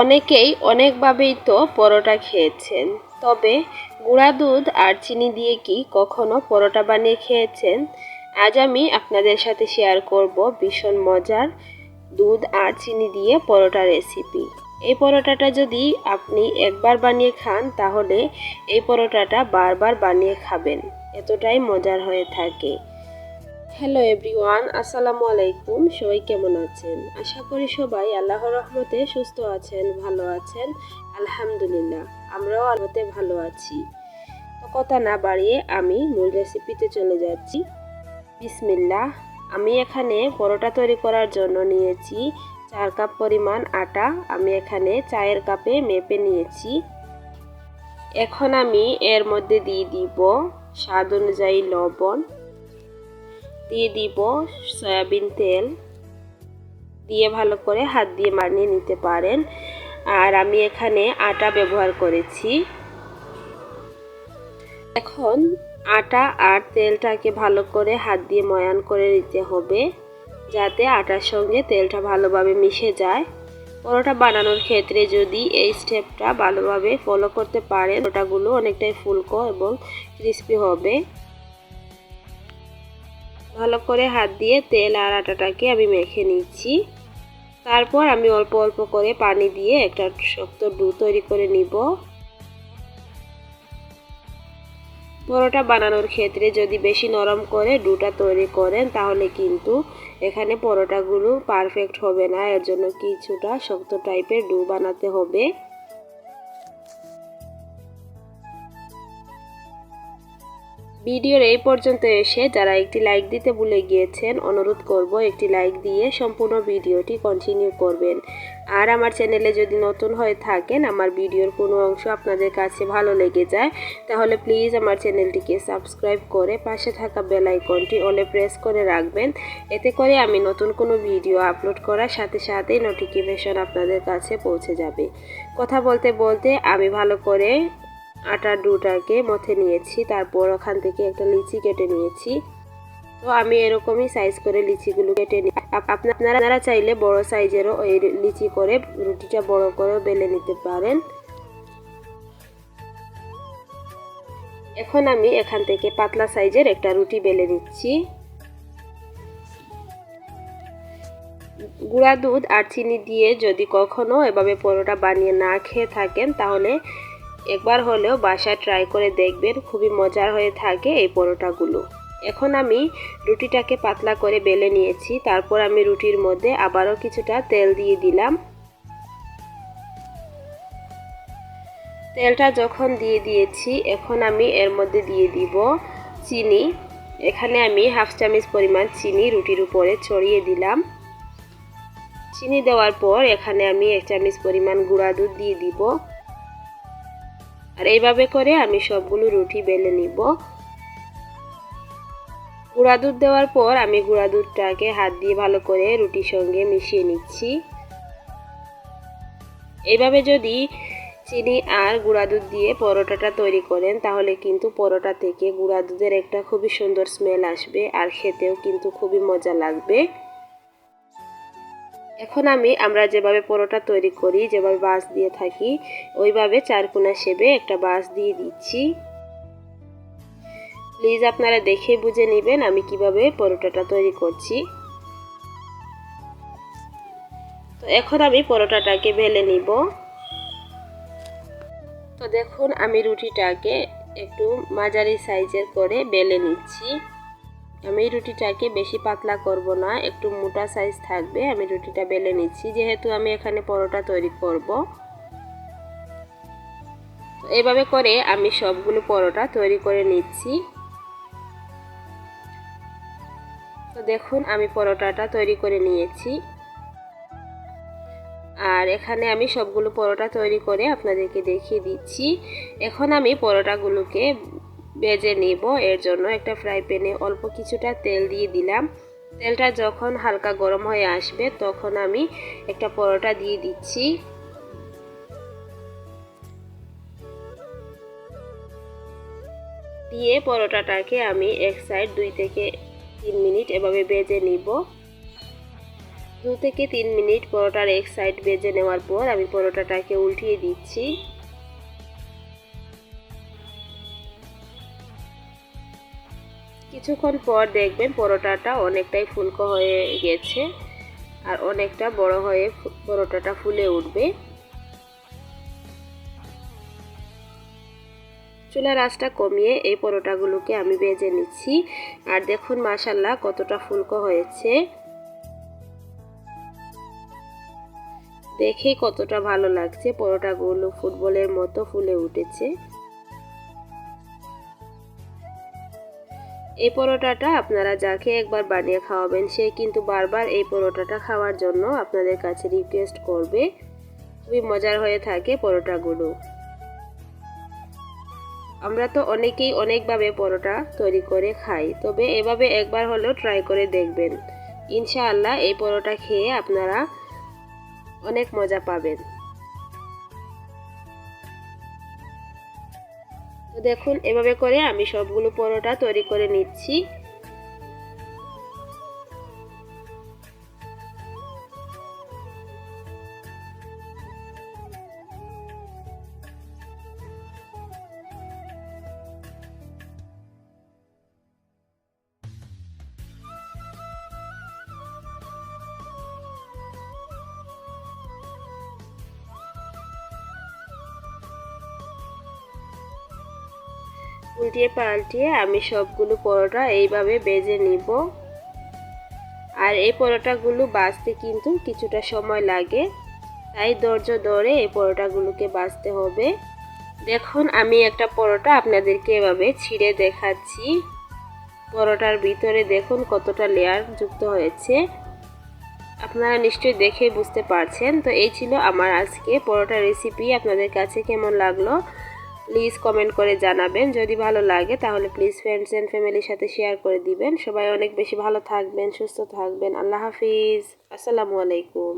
অনেকেই অনেকভাবেই তো পরোটা খেয়েছেন। তবে গুঁড়া দুধ আর চিনি দিয়ে কি কখনো পরোটা বানিয়ে খেয়েছেন? আজ আমি আপনাদের সাথে শেয়ার করব ভীষণ মজার দুধ আর চিনি দিয়ে পরোটা রেসিপি এই পরোটাটা যদি আপনি একবার বানিয়ে খান, তাহলে এই পরোটাটা বারবার বানিয়ে খাবেন। এতটাই মজার হয়ে থাকে। হ্যালো এভরিওয়ান আসসালামু আলাইকুম। সবাই কেমন আছেন? আশা করি সবাই আল্লাহর রহমতে সুস্থ আছেন, ভালো আছেন। আলহামদুলিল্লাহ, আমরাও আল্লাহতে ভালো আছি। তো কথা না বাড়িয়ে আমি মূল রেসিপিতে চলে যাচ্ছি। বিসমিল্লাহ, আমি এখানে পরোটা তৈরি করার জন্য নিয়েছি চার কাপ পরিমাণ আটা। আমি এখানে চায়ের কাপে মেপে নিয়েছি। এখন আমি এর মধ্যে দিয়ে দিব স্বাদ অনুযায়ী লবণ। দিয়ে দিব সয়াবিন তেল। দিয়ে ভালো করে হাত দিয়ে মানিয়ে নিতে পারেন। আর আমি এখানে আটা ব্যবহার করেছি। এখন আটা আর তেলটাকে ভালো করে হাত দিয়ে ময়ান করে নিতে হবে, যাতে আটার সঙ্গে তেলটা ভালোভাবে মিশে যায়। পরোটা বানানোর ক্ষেত্রে যদি এই স্টেপটা ভালোভাবে ফলো করতে পারেন ওটাগুলো অনেকটাই ফুলকো এবং ক্রিস্পি হবে। ভালো করে হাত দিয়ে তেল আর আটাটাকে আমি মেখে নিচ্ছি। তারপর আমি অল্প অল্প করে পানি দিয়ে একটা শক্ত ডু তৈরি করে নিব। পরোটা বানানোর ক্ষেত্রে যদি বেশি নরম করে ডুটা তৈরি করেন, তাহলে কিন্তু এখানে পরোটাগুলো পারফেক্ট হবে না। এর জন্য কিছুটা শক্ত টাইপের ডু বানাতে হবে। ভিডিওর এই পর্যন্ত এসে যারা একটি লাইক দিতে ভুলে গিয়েছেন, অনুরোধ করব একটি লাইক দিয়ে সম্পূর্ণ ভিডিওটি কন্টিনিউ করবেন। আর আমার চ্যানেলে যদি নতুন হয়ে থাকেন, আমার ভিডিওর কোনো অংশ আপনাদের কাছে ভালো লেগে যায়, তাহলে প্লিজ আমার চ্যানেলটিকে সাবস্ক্রাইব করে পাশে থাকা বেল আইকনটি অলে প্রেস করে রাখবেন। এতে করে আমি নতুন কোনো ভিডিও আপলোড করার সাথে সাথেই নোটিফিকেশন আপনাদের কাছে পৌঁছে যাবে। কথা বলতে বলতে আমি ভালো করে আটার ডুটাকে মথে নিয়েছি, তারপর ওখান থেকে একটা লিচি কেটে নিয়েছি। তো আমি এরকমই সাইজ করে লিচিগুলো কেটে নিই আপনারা চাইলে বড় সাইজেরও ওই লিচি করে রুটিটা বড় করে বেলে নিতে পারেন। এখন আমি এখান থেকে পাতলা সাইজের একটা রুটি বেলে নিচ্ছি। গুঁড়া দুধ আর চিনি দিয়ে যদি কখনো এভাবে পরোটা বানিয়ে না খেয়ে থাকেন, তাহলে একবার হলেও বাসায় ট্রাই করে দেখবেন, খুবই মজার হয়ে থাকে এই পরোটাগুলো। এখন আমি রুটিটাকে পাতলা করে বেলে নিয়েছি, তারপর আমি রুটির মধ্যে আবারও কিছুটা তেল দিয়ে দিলাম। তেলটা যখন দিয়ে দিয়েছি, এখন আমি এর মধ্যে দিয়ে দিব চিনি। এখানে আমি হাফ চামচ পরিমাণ চিনি রুটির উপরে ছড়িয়ে দিলাম। চিনি দেওয়ার পর এখানে আমি এক চামচ পরিমাণ গুঁড়া দুধ দিয়ে দিব। আর এইভাবে করে আমি সবগুলো রুটি বেলে নিব। গুঁড়া দুধ দেওয়ার পর আমি গুঁড়া দুধটাকে হাত দিয়ে ভালো করে রুটির সঙ্গে মিশিয়ে নিচ্ছি। এইভাবে যদি চিনি আর গুঁড়া দুধ দিয়ে পরোটাটা তৈরি করেন, তাহলে কিন্তু পরোটা থেকে গুঁড়া দুধের একটা খুবই সুন্দর স্মেল আসবে আর খেতেও কিন্তু খুবই মজা লাগবে। এখন আমি, আমরা যেভাবে পরোটা তৈরি করি, যেভাবে বাস দিয়ে থাকি, ওইভাবে চারকোনা সেবে একটা বাস দিয়ে দিচ্ছি। প্লিজ আপনারা দেখে বুঝে নেবেন আমি কীভাবে পরোটাটা তৈরি করছি। তো এখন আমি পরোটাটাকে বেলে নিব। তো দেখুন, আমি রুটিটাকে একটু মাঝারি সাইজের করে বেলে নিচ্ছি। আমি রুটিটাকে বেশি পাতলা করব না, একটু মোটা সাইজ থাকবে, আমি রুটিটা বেলে নিচ্ছি। যেহেতু আমি এখানে পরোটা তৈরি করব। এভাবে করে আমি সবগুলো পরোটা তৈরি করে নিচ্ছি। তো দেখুন, আমি পরোটাটা তৈরি করে নিয়েছি। আর এখানে আমি সবগুলো পরোটা তৈরি করে আপনাদেরকে দেখিয়ে দিচ্ছি। এখন আমি পরোটাগুলোকে ভেজে নিব। এর জন্য একটা ফ্রাই প্যানে অল্প কিছুটা তেল দিয়ে দিলাম। তেলটা যখন হালকা গরম হয়ে আসবে, তখন আমি একটা পরোটা দিয়ে দিচ্ছি। দিয়ে পরোটাটাকে আমি এক সাইড দুই থেকে তিন মিনিট এভাবে বেজে নিব। দু থেকে তিন মিনিট পরোটার এক সাইড ভেজে নেওয়ার পর আমি পরোটাটাকে উল্টিয়ে দিচ্ছি। কিছুক্ষণ পর দেখবেন পরোটাটা অনেকটাই ফুলকো হয়ে গেছে আর অনেকটা বড় হয়ে পরোটাটা ফুলে উঠবে। চুলার আঁচটা কমিয়ে এই পরোটাগুলোকে আমি ভেজে নিচ্ছি। আর দেখুন মাসাল্লাহ কতটা ফুলকো হয়েছে। দেখে কতটা ভালো লাগছে পরোটাগুলো ফুটবলের মতো ফুলে উঠেছে। এই পরোটাটা আপনারা যাকে একবার বানিয়ে খাওয়াবেন, সে কিন্তু বারবার এই পরোটাটা খাওয়ার জন্য আপনাদের কাছে রিকোয়েস্ট করবে। খুবই মজার হয়ে থাকে পরোটাগুলো। আমরা তো অনেকেই অনেকভাবে পরোটা তৈরি করে খাই, তবে এভাবে একবার হলেও ট্রাই করে দেখবেন। ইনশাআল্লাহ এই পরোটা খেয়ে আপনারা অনেক মজা পাবেন। দেখুন এভাবে করে আমি সবগুলো পরোটা তৈরি করে নিচ্ছি। উল্টিয়ে পাল্টিয়ে আমি সবগুলো পরোটা এইভাবে বেজে নিব। আর এই পরোটাগুলো বাজতে কিন্তু কিছুটা সময় লাগে, তাই ধৈর্য ধরে এই পরোটাগুলোকে বাজতে হবে। দেখুন, আমি একটা পরোটা আপনাদেরকে এভাবে ছিঁড়ে দেখাচ্ছি। পরোটার ভিতরে দেখুন কতটা লেয়ার যুক্ত হয়েছে। আপনারা নিশ্চয়ই দেখে বুঝতে পারছেন। তো এই ছিল আমার আজকে পরোটা রেসিপি আপনাদের কাছে কেমন লাগল? প্লিজ কমেন্ট করে জানাবেন। যদি ভালো লাগে, তাহলে প্লিজ ফ্রেন্ডস অ্যান্ড ফ্যামিলির সাথে শেয়ার করে দিবেন। সবাই অনেক বেশি ভালো থাকবেন, সুস্থ থাকবেন। আল্লাহ হাফিজ। আসসালামু আলাইকুম।